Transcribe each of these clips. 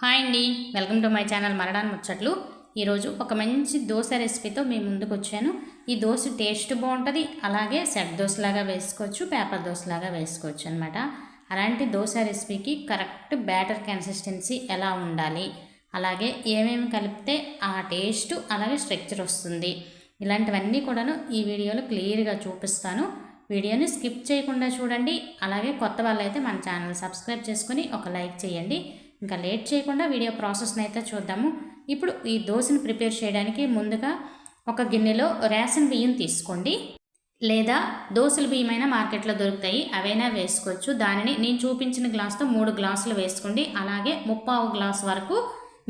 Hi అండి. Welcome to my channel మరడాన్ ముచ్చట్లు. ఈరోజు ఒక మంచి దోశ రెసిపీతో మీ ముందుకు వచ్చాను. ఈ దోశ టేస్ట్ బాగుంటుంది అలాగే సెట్ దోశలాగా వేసుకోవచ్చు పేపర్ దోశలాగా వేసుకోవచ్చు అనమాట అలాంటి దోశ రెసిపీకి కరెక్ట్ బ్యాటర్ కన్సిస్టెన్సీ ఎలా ఉండాలి? అలాగే ఏమేమి కలిపితే ఆ టేస్ట్ అలాగే స్ట్రక్చర్ వస్తుంది? ఇలాంటివన్నీ కూడాను ఈ వీడియోలో క్లియర్గా చూపిస్తాను. వీడియోని స్కిప్ చేయకుండా చూడండి. అలాగే కొత్త వాళ్ళైతే మన ఛానల్ సబ్స్క్రైబ్ చేసుకుని ఒక లైక్ చేయండి. ఇంకా లేట్ చేయకుండా వీడియో ప్రాసెస్ని అయితే చూద్దాము. ఇప్పుడు ఈ దోశని ప్రిపేర్ చేయడానికి ముందుగా ఒక గిన్నెలో రేషన్ బియ్యం తీసుకోండి. లేదా దోశల బియ్యమైనా మార్కెట్లో దొరుకుతాయి. అవైనా వేసుకోవచ్చు. దానిని నేను చూపించిన గ్లాస్తో మూడు గ్లాసులు వేసుకోండి. అలాగే ముప్పావు గ్లాస్ వరకు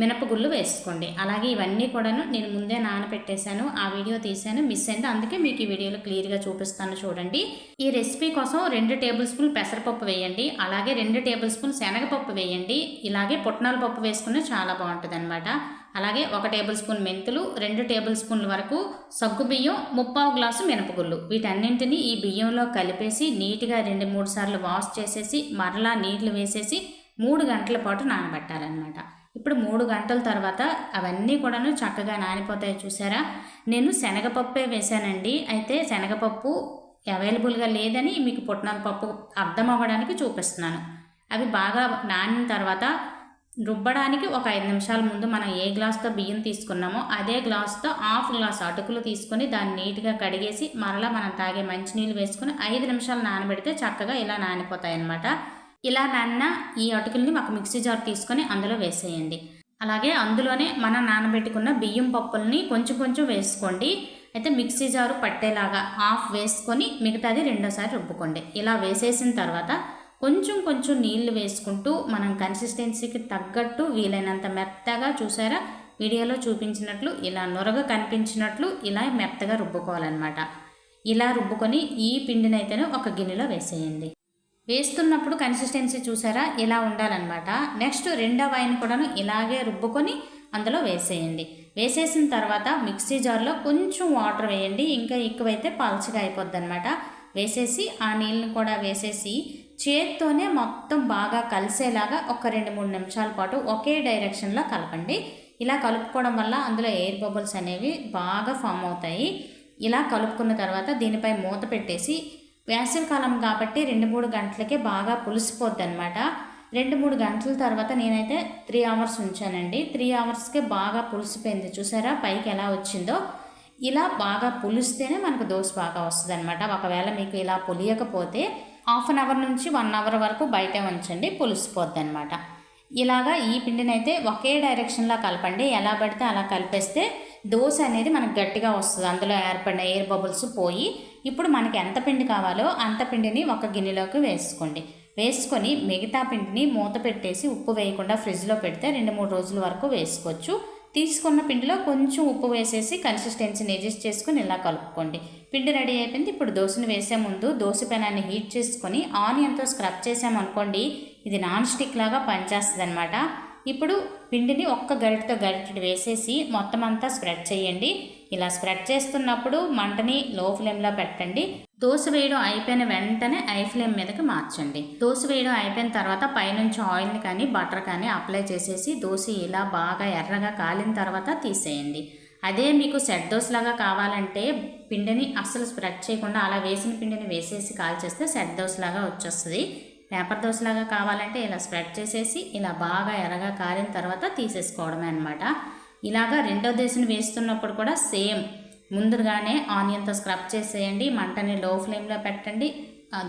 మినపగుళ్ళు వేసుకోండి. అలాగే ఇవన్నీ కూడాను నేను ముందే నానబెట్టేశాను. ఆ వీడియో తీశాను. మిస్ అయింది. అందుకే మీకు ఈ వీడియోలో క్లియర్గా చూపిస్తాను చూడండి. ఈ రెసిపీ కోసం రెండు టేబుల్ స్పూన్ పెసరపప్పు వేయండి. అలాగే రెండు టేబుల్ స్పూన్ శనగపప్పు వేయండి. ఇలాగే పుట్నాల పప్పు వేసుకున్న చాలా బాగుంటుంది అనమాట అలాగే ఒక టేబుల్ స్పూన్ మెంతులు రెండు టేబుల్ స్పూన్ల వరకు సగ్గు బియ్యం ముప్పావు గ్లాసు మినపగుళ్ళు. వీటన్నింటినీ ఈ బియ్యంలో కలిపేసి నీట్గా రెండు మూడు సార్లు వాష్ చేసేసి మరలా నీళ్ళు వేసేసి మూడు గంటల పాటు నానబెట్టాలన్నమాట. ఇప్పుడు మూడు గంటల తర్వాత అవన్నీ కూడాను చక్కగా నానిపోతాయి చూసారా? నేను శనగపప్పే వేశానండి. అయితే శనగపప్పు అవైలబుల్గా లేదని మీకు పుట్నాల పప్పు అర్థం అవ్వడానికి చూపిస్తున్నాను. అవి బాగా నానిన తర్వాత రుబ్బడానికి ఒక ఐదు నిమిషాల ముందు మనం ఏ గ్లాస్తో బియ్యం తీసుకున్నామో అదే గ్లాస్తో హాఫ్ గ్లాస్ అటుకులు తీసుకొని దాన్ని నీట్గా కడిగేసి మరలా మనం తాగే మంచినీళ్ళు వేసుకొని ఐదు నిమిషాలు నానబెడితే చక్కగా ఇలా నానిపోతాయి అన్నమాట ఇలా నాన్న ఈ అటుకుల్ని ఒక మిక్సీ జార్ తీసుకొని అందులో వేసేయండి. అలాగే అందులోనే మనం నానబెట్టుకున్న బియ్యం పప్పుల్ని కొంచెం కొంచెం వేసుకోండి. అయితే మిక్సీ జారు పట్టేలాగా హాఫ్ వేసుకొని మిగతాది రెండోసారి రుబ్బుకోండి. ఇలా వేసేసిన తర్వాత కొంచెం కొంచెం నీళ్ళు వేసుకుంటూ మనం కన్సిస్టెన్సీకి తగ్గట్టు వీలైనంత మెత్తగా చూసారా? వీడియోలో చూపించినట్లు ఇలా నొరగ కనిపించినట్లు ఇలా మెత్తగా రుబ్బుకోవాలన్నమాట. ఇలా రుబ్బుకొని ఈ పిండినైతేనే ఒక గిన్నెలో వేసేయండి. వేస్తున్నప్పుడు కన్సిస్టెన్సీ చూసారా? ఇలా ఉండాలన్నమాట. నెక్స్ట్ రెండవ వైన్ కూడాను ఇలాగే రుబ్బుకొని అందులో వేసేయండి. వేసేసిన తర్వాత మిక్సీ జార్లో కొంచెం వాటర్ వేయండి. ఇంకా ఎక్కువైతే పల్చగా అయిపోద్ది అనమాట వేసేసి ఆ నీళ్ళని కూడా వేసేసి చేత్తోనే మొత్తం బాగా కలిసేలాగా ఒక రెండు మూడు నిమిషాల పాటు ఒకే డైరెక్షన్లో కలపండి. ఇలా కలుపుకోవడం వల్ల అందులో ఎయిర్ బబుల్స్ అనేవి బాగా ఫామ్ అవుతాయి. ఇలా కలుపుకున్న తర్వాత దీనిపై మూత పెట్టేసి వేసవికాలం కాబట్టి రెండు మూడు గంటలకే బాగా పులిసిపోద్ది అనమాట రెండు మూడు గంటల తర్వాత నేనైతే త్రీ అవర్స్ ఉంచానండి. త్రీ అవర్స్కే బాగా పులిసిపోయింది. చూసారా? పైకి ఎలా వచ్చిందో? ఇలా బాగా పులిస్తేనే మనకు దోశ బాగా వస్తుంది అనమాట ఒకవేళ మీకు ఇలా పులియకపోతే హాఫ్ అన్ అవర్ నుంచి వన్ అవర్ వరకు బయటే ఉంచండి పులిసిపోద్ది అనమాట ఇలాగా ఈ పిండిని అయితే ఒకే డైరెక్షన్లో కలపండి. ఎలా పడితే అలా కలిపేస్తే దోశ అనేది మనకు గట్టిగా వస్తుంది. అందులో ఏర్పడిన ఎయిర్ బబుల్స్ పోయి ఇప్పుడు మనకి ఎంత పిండి కావాలో అంత పిండిని ఒక గిన్నెలోకి వేసుకోండి. వేసుకొని మిగతా పిండిని మూత పెట్టేసి ఉప్పు వేయకుండా ఫ్రిడ్జ్లో పెడితే రెండు మూడు రోజుల వరకు వేసుకోవచ్చు. తీసుకున్న పిండిలో కొంచెం ఉప్పు వేసేసి కన్సిస్టెన్సీని అడ్జస్ట్ చేసుకుని ఇలా కలుపుకోండి. పిండి రెడీ అయిపోయింది. ఇప్పుడు దోశను వేసే ముందు దోశ పెనాన్ని హీట్ చేసుకొని ఆనియన్తో స్క్రబ్ చేసామనుకోండి ఇది నాన్ స్టిక్ లాగా పనిచేస్తుంది అనమాట ఇప్పుడు పిండిని ఒక్క గరిటతో గరిటెడు వేసేసి మొత్తం అంతా స్ప్రెడ్ చేయండి. ఇలా స్ప్రెడ్ చేస్తున్నప్పుడు మంటని లో ఫ్లేమ్లో పెట్టండి. దోశ వేయడం అయిపోయిన వెంటనే ఐ ఫ్లేమ్ మీదకి మార్చండి. దోశ వేయడం అయిపోయిన తర్వాత పైనుంచి ఆయిల్ని కానీ బటర్ కానీ అప్లై చేసేసి దోశ ఇలా బాగా ఎర్రగా కాలిన తర్వాత తీసేయండి. అదే మీకు సెట్ దోశలాగా కావాలంటే పిండిని అస్సలు స్ప్రెడ్ చేయకుండా అలా వేసిన పిండిని వేసేసి కాల్చేస్తే సెట్ దోశలాగా వచ్చేస్తుంది. పేపర్ దోశలాగా కావాలంటే ఇలా స్ప్రెడ్ చేసేసి ఇలా బాగా ఎర్రగా కాలిన తర్వాత తీసేసుకోవడమే అనమాట ఇలాగా రెండో దోశను వేస్తున్నప్పుడు కూడా సేమ్. ముందుగానే ఆనియన్తో స్క్రబ్ చేసేయండి మంటని లో ఫ్లేమ్లో పెట్టండి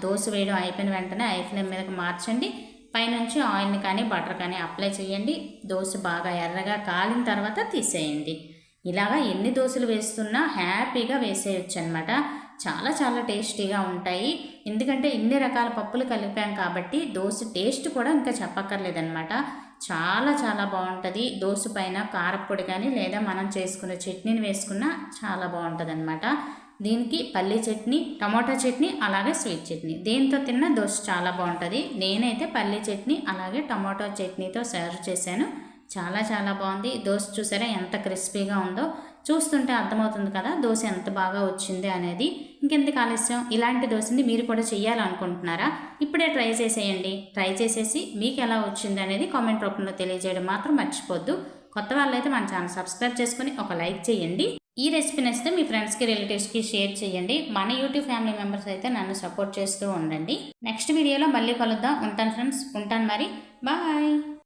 దోశ వేయడం అయిపోయిన వెంటనే ఐ ఫ్లేమ్ మీదకి మార్చండి పైనుంచి ఆయిల్ని కానీ బటర్ కానీ అప్లై చేయండి దోశ బాగా ఎర్రగా కాలిన తర్వాత తీసేయండి. ఇలాగా ఎన్ని దోశలు వేస్తున్నా హ్యాపీగా వేసేయచ్చు అనమాట చాలా చాలా టేస్టీగా ఉంటాయి. ఎందుకంటే ఇన్ని రకాల పప్పులు కలిపాం కాబట్టి దోశ టేస్ట్ కూడా ఇంకా చెప్పక్కర్లేదనమాట చాలా చాలా బాగుంటుంది. దోశ పైన కారపొడి కానీ లేదా మనం చేసుకున్న చట్నీని వేసుకున్నా చాలా బాగుంటుంది అనమాట దీనికి పల్లీ చట్నీ టమాటా చట్నీ అలాగే స్వీట్ చట్నీ. దీంతో తిన్న దోశ చాలా బాగుంటుంది. నేనైతే పల్లీ చట్నీ అలాగే టమాటా చట్నీతో సర్వ్ చేశాను. చాలా చాలా బాగుంది. దోశ చూసారా ఎంత క్రిస్పీగా ఉందో? చూస్తుంటే అర్థమవుతుంది కదా దోశ ఎంత బాగా వచ్చింది అనేది. ఇంకెందుకు ఆలస్యం? ఇలాంటి దోశని మీరు కూడా చేయాలనుకుంటున్నారా ఇప్పుడే ట్రై చేసేయండి. ట్రై చేసేసి మీకు ఎలా వచ్చింది అనేది కామెంట్ రూపంలో తెలియజేయడం మాత్రం మర్చిపోద్దు. కొత్త వాళ్ళైతే మన ఛానల్ సబ్స్క్రైబ్ చేసుకుని ఒక లైక్ చేయండి. ఈ రెసిపీ నచ్చితే మీ ఫ్రెండ్స్కి రిలేటివ్స్కి షేర్ చేయండి. మన యూట్యూబ్ ఫ్యామిలీ మెంబర్స్ అయితే నన్ను సపోర్ట్ చేస్తూ ఉండండి. నెక్స్ట్ వీడియోలో మళ్ళీ కలుద్దాం. ఉంటాను ఫ్రెండ్స్. ఉంటాను మరి. బాయ్.